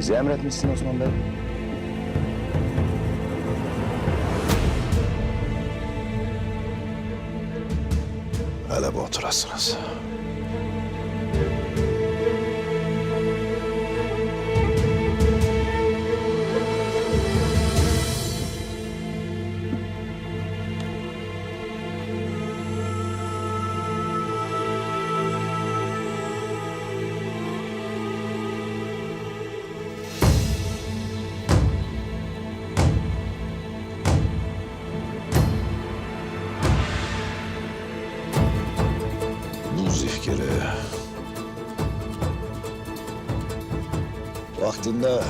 Bize emretmişsin Osman Bey. Hele bu oturasınız. Zifkiri vaktinde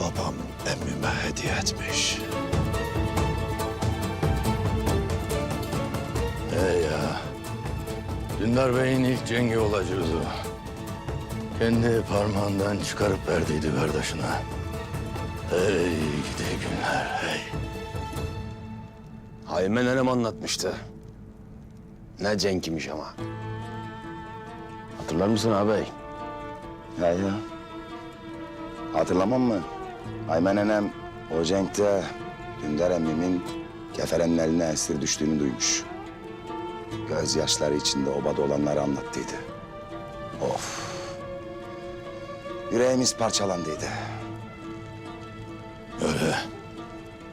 babam emmime hediye etmiş. He ya. Dündar Bey'in ilk cengi olacaktı. Kendi parmağından çıkarıp verdiydi kardeşine. Hey gidi günler hey. Haymen Enem anlatmıştı. Ne cenkmiş ama. Hatırlar mısın ağabey? Ya ya. Hatırlamam mı? Aymen enem o cenkte Dündar emmimin keferenin eline esir düştüğünü duymuş. Gözyaşları içinde obada olanları anlattıydı. Of. Yüreğimiz parçalandıydı. Öyle.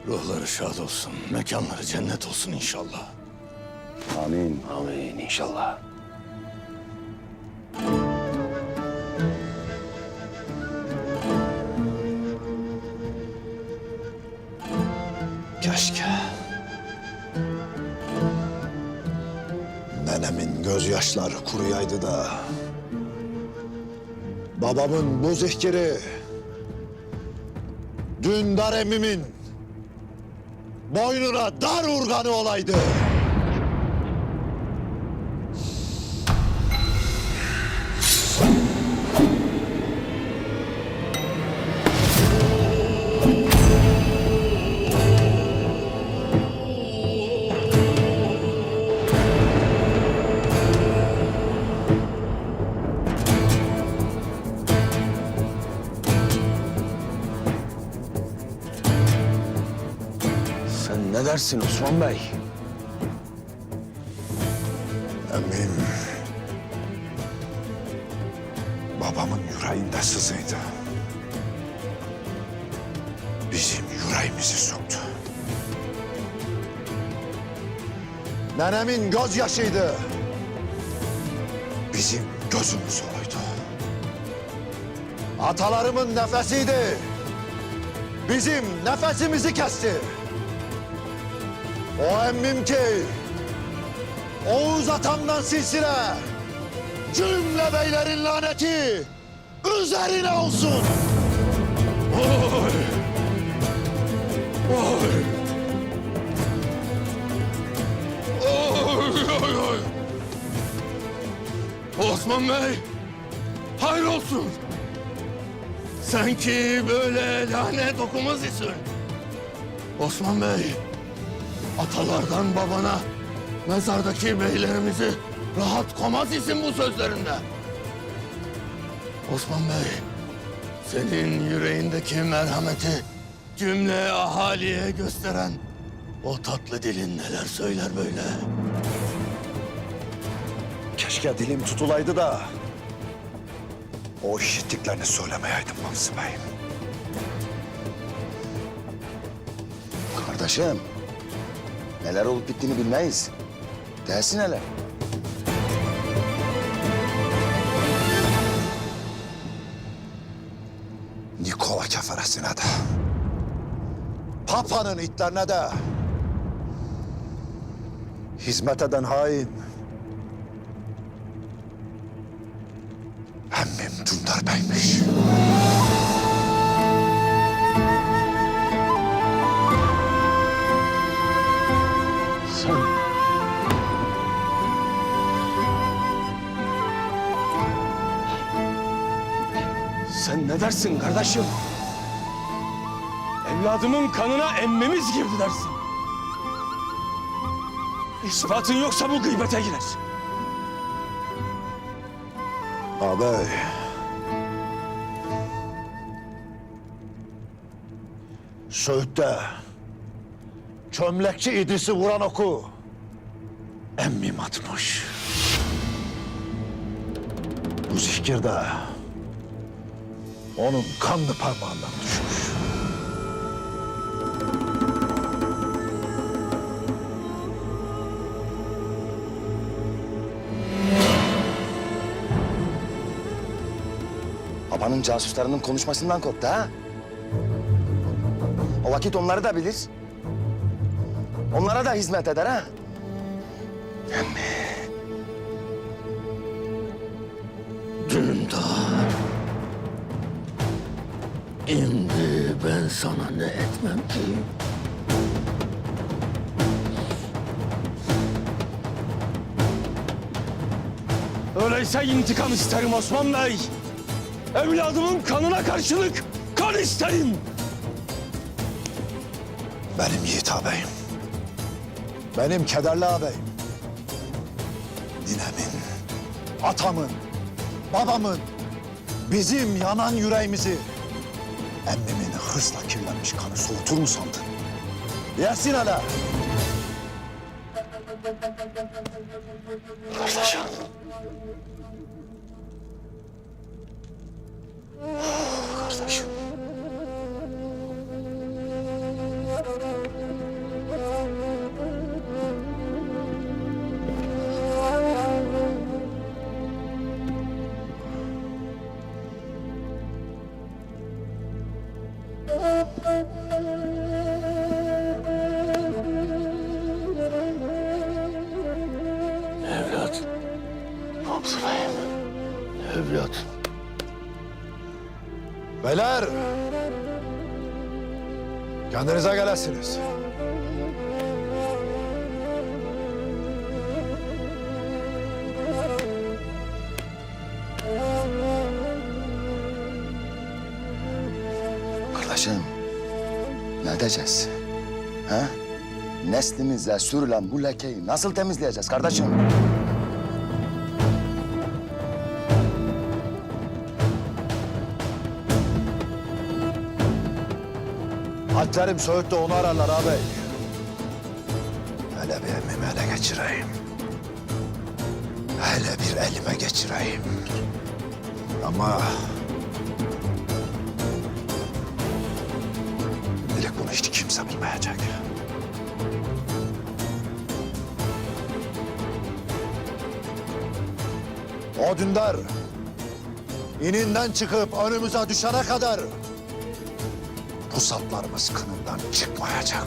Ruhları şad olsun, mekanları cennet olsun inşallah. Amin. Amin inşallah. Keşke. Nenemin gözyaşları kuruyaydı da. Babamın bu zihkiri. Dündar emmimin boynuna dar urganı olaydı. Dersin Osman Bey? Emmim babamın yüreğinde sızıydı. Bizim yüreğimizi soktu. Nenemin gözyaşıydı. Bizim gözümüz oluydu. Atalarımın nefesiydi. Bizim nefesimizi kesti. O emmim ki Oğuz atamdan silsile cümle beylerin laneti üzerine olsun. Oy! Oy! Oy, oy, oy! Osman Bey, hayır olsun. Sen ki böyle lanet okumaz isin. Osman Bey, atalardan babana mezardaki beylerimizi rahat komaz isin bu sözlerinde. Osman Bey, senin yüreğindeki merhameti cümle ahaliye gösteren o tatlı dilin neler söyler böyle? Keşke dilim tutulaydı da o işittiklerini söylemeyeydim Mamsi Bey. Kardeşim. Neler olup bittiğini bilmeyiz. Dersin hele. Nikola keferesine de. Papa'nın itlerine de. Hizmet eden hain. Emmim Dündar Bey'miş. Dersin kardeşim? Evladımın kanına emmemiz girdi dersin. İspatın yoksa bu gıybete girer. Ağabey. Söğüt'te çömlekçi İdris'i vuran oku emmim atmış. Bu zikirde onun kanlı parmağından düşmüş. Babanın casuslarının konuşmasından korktu ha? O vakit onları da bilir. Onlara da hizmet eder ha? Dündar. Şimdi ben sana ne etmem ki? Öyleyse intikam isterim Osman Bey. Evladımın kanına karşılık kan isterim. Benim Yiğit ağabeyim. Benim kederli ağabeyim. Ninemin, atamın, babamın, bizim yanan yüreğimizi emmimin hırsla kirlenmiş kanı soğutur mu sandın? Yersin hele. Kardeşim. Kardeşim. Beyler. Kendinize gelesiniz. Kardeşim, ne edeceğiz? Ha? Neslimize sürülen bu lekeyi nasıl temizleyeceğiz kardeşim? Alplerim Söğüt'te onu ararlar ağabey. Hele bir emmimi ele geçireyim. Hele bir elime geçireyim. Ama... Şimdilik bunu hiç kimse bilmeyecek. O dündar ininden çıkıp önümüze düşene kadar pusatlarımız kınından çıkmayacak.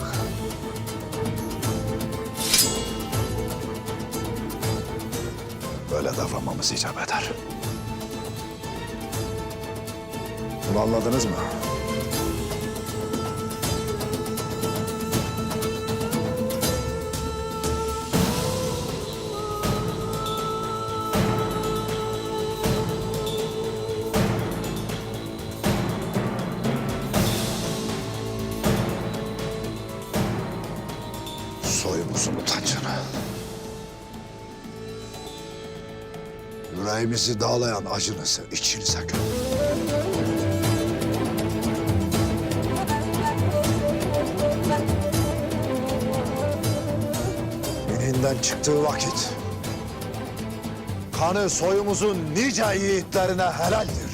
Böyle davranmamız icap eder. Bunu anladınız mı? Yüreğimizi dağlayan acınızı içinize gömün. İninden çıktığı vakit kanı soyumuzun nice yiğitlerine helaldir.